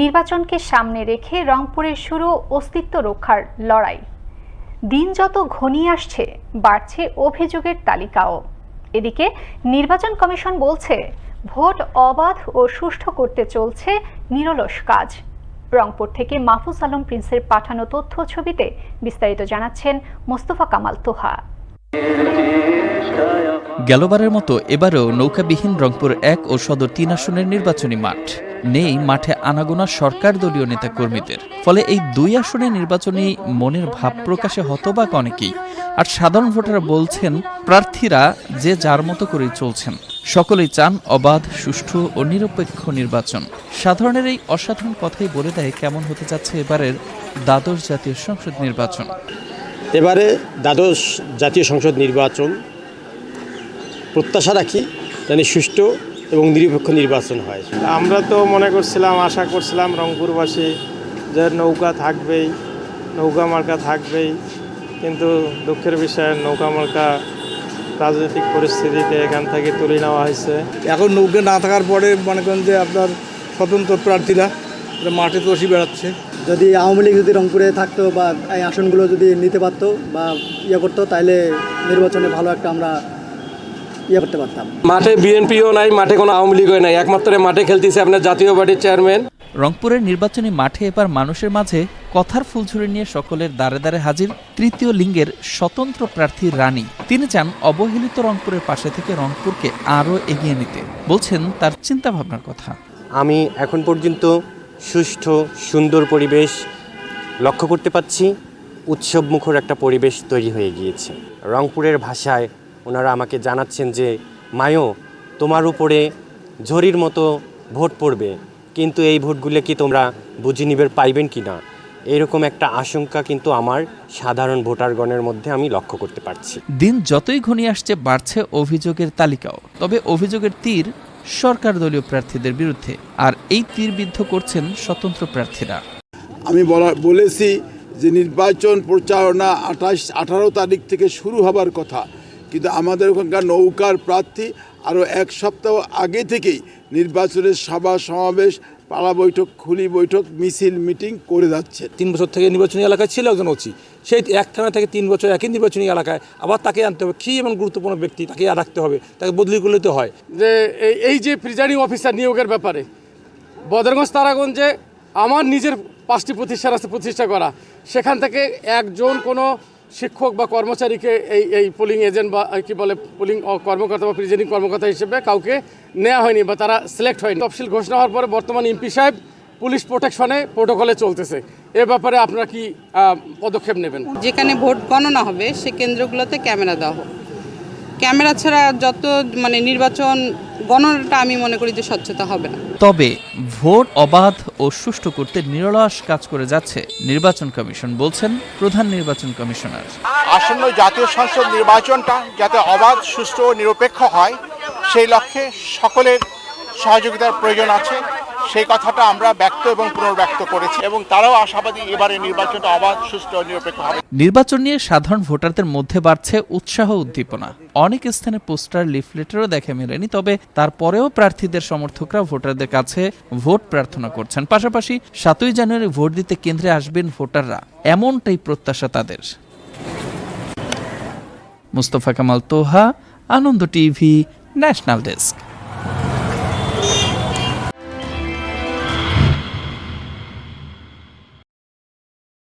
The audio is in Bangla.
নির্বাচনকে সামনে রেখে রংপুরে শুরু অস্তিত্ব রক্ষার লড়াই। দিন যত ঘনিয়ে আসছে, বাড়ছে অভিযোগের তালিকাও। এদিকে নির্বাচন কমিশন বলছে, ভোট অবাধ ও সুষ্ঠু করতে চলছে নিরলস কাজ। রংপুর থেকে মাহফুজ আলম প্রিন্সের পাঠানো তথ্য ছবিতে বিস্তারিত জানাচ্ছেন মোস্তফা কামাল তোহা। গেলবারের মতো এবারেও নৌকাবিহীন রংপুর এক ও সদর তিন আসনের নির্বাচনী মাঠ। নেই মাঠে আনাগোনা সরকার দলীয় নেতাকর্মীদের। ফলে এই দুই আসনে নির্বাচনী মনের ভাব প্রকাশে হতবাক অনেকেই। আর সাধারণ ভোটাররা বলছেন, প্রার্থীরা যে যার মতো করেই চলছেন। সকলেই চান অবাধ, সুষ্ঠু ও নিরপেক্ষ নির্বাচন। সাধারণের এই অসাধারণ কথাই বলে দেয় কেমন হতে যাচ্ছে এবারের দ্বাদশ জাতীয় সংসদ নির্বাচন। এবারে দ্বাদশ জাতীয় সংসদ নির্বাচন প্রত্যাশা রাখি যেন সুষ্ঠু এবং নিরপেক্ষ নির্বাচন হয়। আমরা তো মনে করছিলাম আশা করছিলাম রংপুরবাসী যে নৌকা থাকবেই নৌকা মার্কা থাকবেই কিন্তু দুঃখের বিষয় নৌকা মার্কা রাজনৈতিক পরিস্থিতিতে এখান থেকে তুলে নেওয়া হয়েছে। এখন নৌকা না থাকার পরে মনে করেন যে আপনার স্বতন্ত্র প্রার্থীরা মাঠে তসি বেড়াচ্ছে। যদি আওয়ামী লীগ যদি রংপুরে থাকতো বা এই আসনগুলো যদি নিতে পারতো বা ইয়ে করতো তাহলে নির্বাচনে ভালো একটা আমরা ইয়ে করতে পারতাম। মাঠে বিএনপিও নাই মাঠে কোনো আওয়ামী লীগও নাই। একমাত্র মাঠে খেলতেছে আপনার জাতীয় পার্টির চেয়ারম্যান। রংপুরের নির্বাচনী মাঠে এবার মানুষের মাঝে কথার ফুলঝুরি নিয়ে সকলের দ্বারে দ্বারে হাজির তৃতীয় লিঙ্গের স্বতন্ত্র প্রার্থী রানী। তিনি চান অবহেলিত রংপুরের পাশে থেকে রংপুরকে আরও এগিয়ে নিতে। বলছেন তার চিন্তা ভাবনার কথা। আমি এখন পর্যন্ত সুষ্ঠু সুন্দর পরিবেশ লক্ষ্য করতে পাচ্ছি উৎসবমুখর একটা পরিবেশ তৈরি হয়ে গিয়েছে। রংপুরের ভাষায় ওনারা আমাকে জানাচ্ছেন যে মায়ো তোমার উপরে ঝড়ির মতো ভোট পড়বে কিন্তু এই ভোটগুলো কি তোমরা বুঝে নিবে পাইবেন কি না? এরকম একটা আশঙ্কা কিন্তু আমার সাধারণ ভোটারগণের মধ্যে আমি লক্ষ্য করতে পারছি। দিন যতই ঘনিয়ে আসছে বাড়ছে অভিযোগের তালিকাও। তবে অভিযোগের তীর সরকার দলীয় প্রার্থীদের বিরুদ্ধে আর এই তীর বিদ্ধ করছেন স্বতন্ত্র প্রার্থীরা। আমি বলা বলেছি যে নির্বাচন প্রচারণা আঠাশ আঠারো তারিখ থেকে শুরু হবার কথা। কিন্তু আমাদের ওখানকার নৌকার প্রার্থী আরও এক সপ্তাহ আগে থেকেই নির্বাচনের সভা সমাবেশ পাড়া বৈঠক খুলি বৈঠক মিছিল মিটিং করে যাচ্ছে তিন বছর থেকে নির্বাচনী এলাকায় ছিল একজন ওসি সেই এক থানা থেকে তিন বছর একই নির্বাচনী এলাকায় আবার তাকে আনতে হবে। কী এমন গুরুত্বপূর্ণ ব্যক্তি তাকে আর রাখতে হবে? তাকে বদলি করলে তো হয়। যে এই- এই যে প্রিজাইডিং অফিসার নিয়োগের ব্যাপারে বদরগঞ্জ তারাগঞ্জে আমার নিজের পাঁচটি প্রতিষ্ঠান আছে প্রতিষ্ঠা করা। সেখান থেকে একজন কোনো শিক্ষক বা কর্মচারীকে এই এই পোলিং এজেন্ট বা, কি বলে পোলিং কর্মকর্তা বা প্রিজাইডিং কর্মকর্তা হিসেবে কাউকে নেওয়া হয়নি বা তারা সিলেক্ট হয়নি। তফসিল ঘোষণা হওয়ার পরে বর্তমান এমপি সাহেব পুলিশ প্রোটেকশনে প্রোটোকলে চলতেছে। এ ব্যাপারে আপনারা কি পদক্ষেপ নেবেন? যেখানে ভোট গণনা হবে সে কেন্দ্রগুলোতে ক্যামেরা দেওয়া হোক। ক্যামেরা ছাড়া যত মানে নির্বাচন গণনাটা আমি মনে করি যে স্বচ্ছতা হবে না। তবে ভোট অবাধ ও সুষ্ঠু করতে নিরলস কাজ করে যাচ্ছে নির্বাচন কমিশন বলছেন প্রধান নির্বাচন কমিশনার। আসন্ন জাতীয় সংসদ নির্বাচনটা যাতে অবাধ সুষ্ঠু ও নিরপেক্ষ হয় সেই লক্ষ্যে সকলের সহযোগিতার প্রয়োজন আছে। সেই কথাটা আমরা ব্যক্ত এবং পুনর্ব্যক্ত করেছি এবং তারাও আশাবাদী এবারে নির্বাচনটা অবাধ সুষ্ঠু নিরপেক্ষ হবে। নির্বাচন নিয়ে সাধারণ ভোটারদের মধ্যে বাড়ছে উৎসাহ উদ্দীপনা। অনেক স্থানে পোস্টার, লিফলেটেরও দেখে মেলেনি, তবে তারপরেও প্রার্থীদের সমর্থকরা ভোটারদের কাছে ভোট প্রার্থনা করছেন। পাশাপাশি সাতই জানুয়ারি ভোট দিতে কেন্দ্রে আসবেন ভোটাররা। এমনটাই প্রত্যাশা তাদের। Mustafa Kamal, Toha, Ananda TV, national desk.